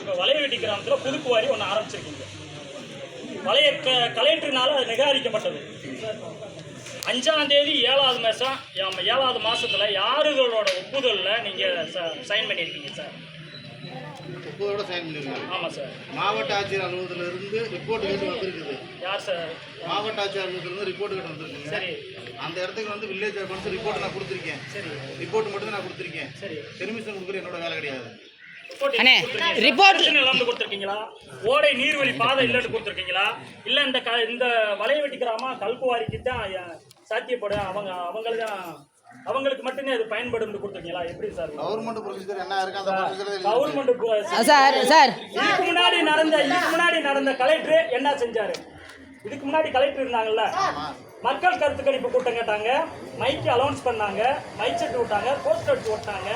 இப்போ வலையவெட்டி கிராமத்தில் புதுக்குவாரி ஒன்று ஆரம்பிச்சிருக்கீங்க. வலைய க கலெக்டர்னால அது நிகாரிக்கப்பட்டது. அஞ்சாம் தேதி ஏழாவது மாதம் ஏழாவது மாசத்துல யாருகளோட ஒப்புதலில் நீங்கள் சைன் பண்ணியிருக்கீங்க சார் முப்பதோட சைன் பண்ணிருக்காங்க ஆமாம் சார் மாவட்ட ஆட்சியர் அலுவலகத்துல இருந்து ரிப்போர்ட் கேட்டு வந்திருக்குது. யார் சார் மாவட்ட ஆட்சியர் அலுவலகத்துல இருந்து ரிப்போர்ட் கேட்டு வந்திருக்குங்க. சரி. அந்த இடத்துக்கு வந்து வில்லேஜ் அக்கௌண்ட்ஸ் ரிப்போர்ட் நான் கொடுத்துருக்கேன். சரி. ரிப்போர்ட் மட்டும் தான் நான் கொடுத்துருக்கேன். சரி. பெர்மிஷன் கொடுக்குற என்னோட வேலை கிடையாது. அண்ணே, report- இல்லாமல் கொடுத்துருக்கீங்களா? ஓடை நீர்வழி பாதை இல்லைன்னு கொடுத்துருக்கீங்களா? இல்லை இந்த க இந்த வலையவெட்டி கிராமம் கல்குவாரிக்கு தான் சாத்தியப்படும் அவங்க அவங்களுக்கு தான் அவங்களுக்கு மட்டுமே அது பயன்படும் கொடுத்துருக்கீங்களா? எப்படி சார்? கவர்மெண்ட் ப்ரொசீஜர் என்ன இருக்கு அந்த ப்ரொசீஜர் கவர்மெண்ட் சார் சார். இதுக்கு முன்னாடி நடந்த இதுக்கு முன்னாடி நடந்த கலெக்டர் என்ன செஞ்சாரு? இதுக்கு முன்னாடி கலெக்டர் இருந்தாங்கல்ல? மக்கள் கருத்து கணிப்பு கூட்டம் கேட்டாங்க. மைக்கு அலௌன்ஸ் பண்ணாங்க. மைக் செட் விட்டாங்க. போஸ்டர் அடிச்சு விட்டாங்க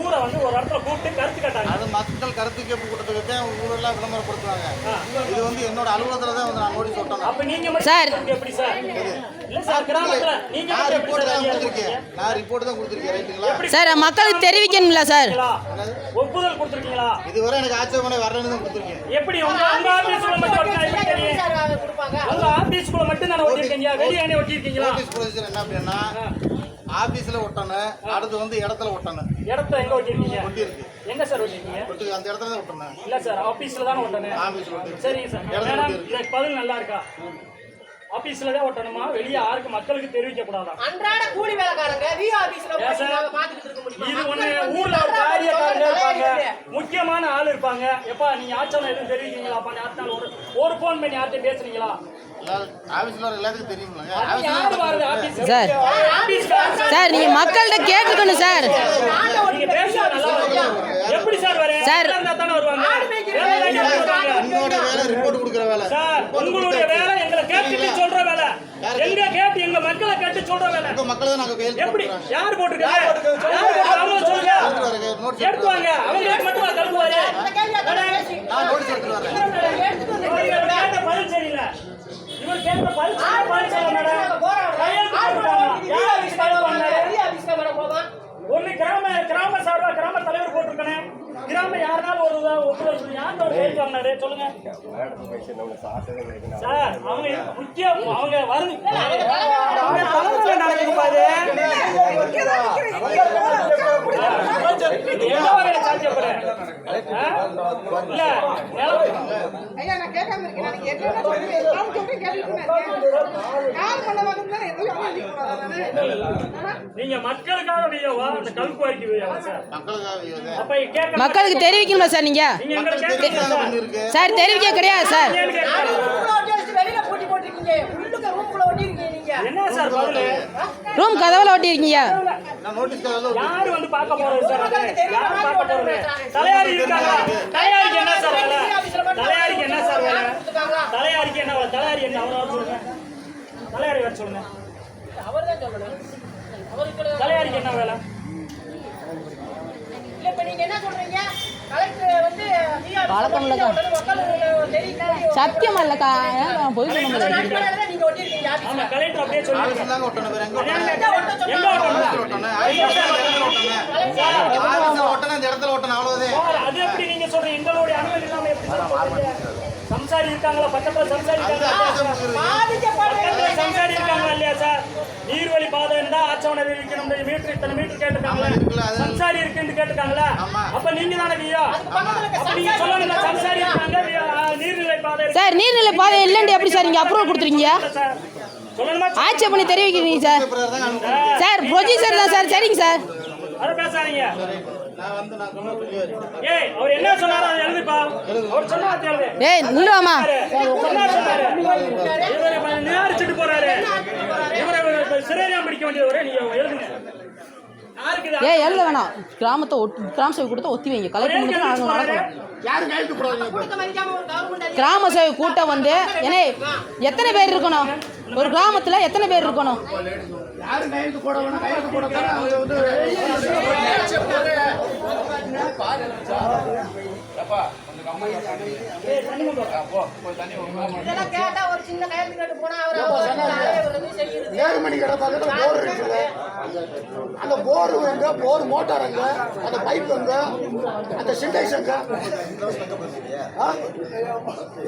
ஊரை வந்து ஒரு இடத்துல கூப்பிட்டு கருத்து கேட்டாங்க. அது மக்கள் கருத்து கேட்பு கூட்டத்துக்கு தான் ஊரெல்லாம் விளம்பரப்படுத்துவாங்க. ஆ. இது வந்து என்னோட அலுவலகத்துல தான் வந்து நான் நோட்டீஸ் விட்டேன் அப்ப நீங்க சார். எப்படி சார்? இல்ல சார் கிராமத்துல நீங்க நான் ரிப்போர்ட் தான் கொடுத்துருக்கேன்? நான் ரிப்போர்ட் தான் கொடுத்துருக்கேன். ரைட்டுங்களா எப்படி சார் மக்களுக்கு தெரிவிக்கணும்ல சார். ஒப்புதல் கொடுத்துருக்கீங்களா? இதுவரை எனக்கு ஆட்சேபனை வரலன்னு தான் கொடுத்துருக்கேன். எப்படி உங்க ஆபீஸ்ல மட்டும் உங்க ஆபீஸ்க்குள்ள மட்டும் தானே ஒட்டிருக்கீங்க வெளியே ஒட்டிருக்கீங்களா நோட்டீஸ் ப்ரொசீஜர் என்ன அப்படின்னா ஆபீஸ்ல ஒட்டணும் அடுத்து வந்து இடத்துல ஒட்டணும் இடத்த எங்க ஒட்டிருக்கீங்க ஒட்டி இருக்கு எங்க சார் ஒட்டிருக்கீங்க ஒட்டு அந்த இடத்துல தான் ஒட்டணும் இல்ல சார் ஆபீஸ்ல தானே ஒட்டணும் ஆபீஸ்ல ஒட்டி சரிங்க சார். பதில் நல்லா இருக்கா? ஆபீஸ்ல தான் ஒட்டணுமா? வெளியே யாருக்கு மக்களுக்கு தெரிவிக்க கூடாதா? அன்றாட கூலி வேலைக்காரங்க ஆபீஸ்ல பாத்துக்கிட்டு இருக்க முடியுமா? இது ஒண்ணு ஊர்ல ஒரு காரியக்காரங்க இருப்பாங்க. முக்கியமான ஆள் இருப்பாங்க. எப்பா நீங்க ஆச்சரம் எதுவும் தெரிவிக்கீங்களாப்பா யார்த்தாலும் ஒரு ஒரு ஃபோன் பண்ணி யார்கிட்ட பேசுறீங்களா? சார். சார் நீங்க மக்கள்கிட்ட கேட்டுக்கணும் சார். எப்படி சார் வரேன் சார். இருந்தா தானே எங்க கேட்டு எங்க மக்களை கேட்டு சொல்ற வேலை உங்க மக்கள் நாங்க எப்படி? யார் போட்டுருக்காங்க எடுத்து வாங்க. அவங்களுக்கு மட்டும் கழுவுவாரு அந்த கேள்வியை தான் பேசி. நான் நோட்டீஸ் எடுத்துட்டு வரேன் எடுத்துட்டு வந்து இவர் கேட்ட பதில் சரியில்லை இவர் கேட்ட பதில் சரியில்லை, ஆறு பதில் சரியில்லை மணிக்கு மேடம். போராடுறோம். கையெழுத்து ஆறு போட்டுட்டாங்க. மணிக்கு யார் விஓ ஆபீஸ் ஆபீஸ்ல கால் போவாங்க. பண்ணாரு? விஓ ஆபீஸ்ல வர போவான். ஒண்ணு கிராம கிராம சார்பா கிராம தலைவர் போட்டிருக்கேன் கிராம யாருனாலும் ஒரு ஒப்புதல் சொல்லி யார் ஒரு கைது வாங்கினாரு சொல்லுங்க சார் அவங்க முக்கியம் அவங்க நான் கேட்காம இருக்கேன் நான் என்ன சொல்றேன் மக்களுக்கு தெரிவிக்கணுமா சார் நீங்க? சார்? தெரிவிக்க கிடையாது சார். ஒட்டி ரூம் கதவுல தலையாரி இருக்காங்க. தலையாரிக்கு என்ன? தலையாரி என்ன சொல்லுங்க. தலையாரி வர சொல்லுங்க. தலையாரிக்கு என்ன வேலை? இல்ல, இப்ப நீங்க என்ன சொல்றீங்க? கலெக்டர் வந்து விஓ ஆபீஸ்ல வழக்கம் இல்லக்கா. சத்தியம் இல்லக்கா. பொய் சொல்ல? சம்சாரி இருக்காங்களா? பக்கத்துல சம்சாரி இருக்காங்களா பாதிக்கப்படுறது பக்கத்துல சம்சாரி இருக்காங்களா இல்லையா சார் நீர்வழி பாதை இருந்தா ஆச்சவனை இருக்கணும் மீட்டர் இத்தனை மீட்டர் ஆமா, இருக்குல்ல, கேட்டுருக்காங்களா அது- சம்சாரி இருக்குன்னு கேட்டுருக்காங்களா? ஆமா. அப்ப நீங்க தானே வியா பக்கத்துல இருக்க அப்ப நீங்க சொல்லணும்ல சம்சாரி இருக்காங்க வியா, ஆ, நீர்நிலை பாதை இருக்கு. சார் நீர்நிலை பாதை இல்லைன்னு எப்படி சார் நீங்க அப்ரூவல் ஆட்சேபம் பண்ணி தெரிவிக்கிறீங்க சார். சார் ப்ரொசீஜர் தான் சார். சரிங்க சார். அதை பேசாதீங்க. நான் வந்து நான் சொன்ன புரியாது ஏய் அவர் என்ன சொன்னாரோ அதை எழுதுப்பா அவர் சொன்ன வார்த்தை எழுது ஏய் நில்லுவாமா என்ன சொன்னாரு இவரை இப்ப நிராகரிச்சுட்டு போறாரு இவரை இப்ப எழுதுங்க. ஏய் எழுத வேணாம். கிராமத்தை ஒட்டி கிராம சேவை கூட்டத்தை ஒத்தி வைங்க. கலெக்டர் மட்டும் நாங்கள் கவர்மெண்ட் கிராம சேவை கூட்டம் வந்து ஏன்னா எத்தனை பேர் இருக்கணும்? ஒரு கிராமத்தில் எத்தனை பேர் இருக்கணும்? இதெல்லாம் கேட்டா ஒரு சின்ன கையெழுத்து அவர் அவர் வந்து செய்யுது நேர்மணி கடை பக்கத்துல போர் இருக்குது. அந்த போர் எங்க போர் மோட்டார் எங்க அந்த பைப் எங்க அந்த சிண்டெக்ஸ் எங்க?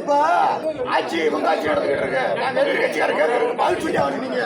இப்ப ஆட்சி இவங்க ஆட்சி நடந்துகிட்டு இருக்கு. நான் நெருங்கட்சியார் கேட்கறதுக்கு பதில் சொல்லி ஆகணும் நீங்க.